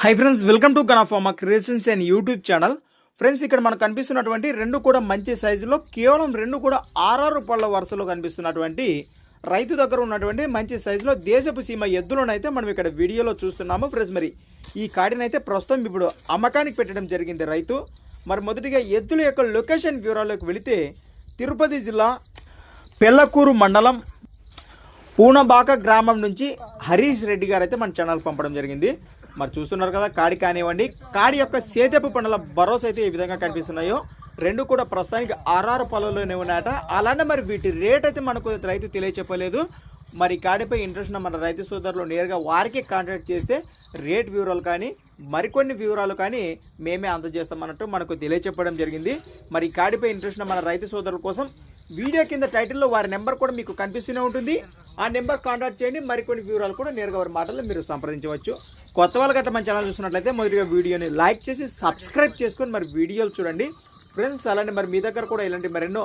High friends welcome to గనాఫామా creations and YouTube channel friends ఇక్కడ మనకు కనిపిస్తున్నటువంటి రెండు కూడా మంచి సైజులో కేవలం రెండు కూడా ఆరారు పళ్ళ వరుసలో కనిపిస్తున్నటువంటి రైతు దగ్గర ఉన్నటువంటి మంచి సైజులో దేశపు సీమ ఎద్దులనైతే మనం ఇక్కడ వీడియోలో చూస్తున్నాము. ఫ్రెండ్స్ మరి ఈ కాడినైతే ప్రస్తుతం ఇప్పుడు అమ్మకానికి పెట్టడం జరిగింది రైతు. మరి మొదటిగా ఎద్దుల యొక్క లొకేషన్ వివరాల్లోకి వెళితే తిరుపతి జిల్లా పెళ్ళకూరు మండలం పూనబాక గ్రామం నుంచి హరీష్ రెడ్డి గారు అయితే మన ఛానల్ పంపడం జరిగింది. మరి చూస్తున్నారు కదా కాడి కానివ్వండి. కాడి యొక్క సేదపు పండ్ల భరోసా అయితే ఏ విధంగా కనిపిస్తున్నాయో. రెండు కూడా ప్రస్తుతానికి ఆర్ఆర్ పొలంలోనే ఉన్నాయట. అలానే మరి వీటి రేట్ అయితే మనకు రైతు తెలియచెప్పలేదు. మరి కాడిపై ఇంట్రెస్ట్ ఉన్న మన రైతు సోదరులు నేరుగా వారికి కాంటాక్ట్ చేస్తే రేట్ వివరాలు కానీ మరికొన్ని వివరాలు కానీ మేమే అందజేస్తామన్నట్టు మనకు తెలియచెప్పడం జరిగింది. మరి కాడిపై ఇంట్రెస్ట్ ఉన్న మన రైతు సోదరుల కోసం వీడియో కింద టైటిల్లో వారి నెంబర్ కూడా మీకు కనిపిస్తూనే ఉంటుంది. ఆ నెంబర్ కాంటాక్ట్ చేయండి మరికొన్ని వివరాలు కూడా నేరుగా వారి మాటల్లో మీరు సంప్రదించవచ్చు. కొత్త వాళ్ళు గట్రా మన ఛానల్ చూసినట్లయితే మొదటిగా వీడియోని లైక్ చేసి సబ్స్క్రైబ్ చేసుకొని మరి వీడియోలు చూడండి. ఫ్రెండ్స్ అలానే మరి మీ దగ్గర కూడా ఇలాంటి మరెన్నో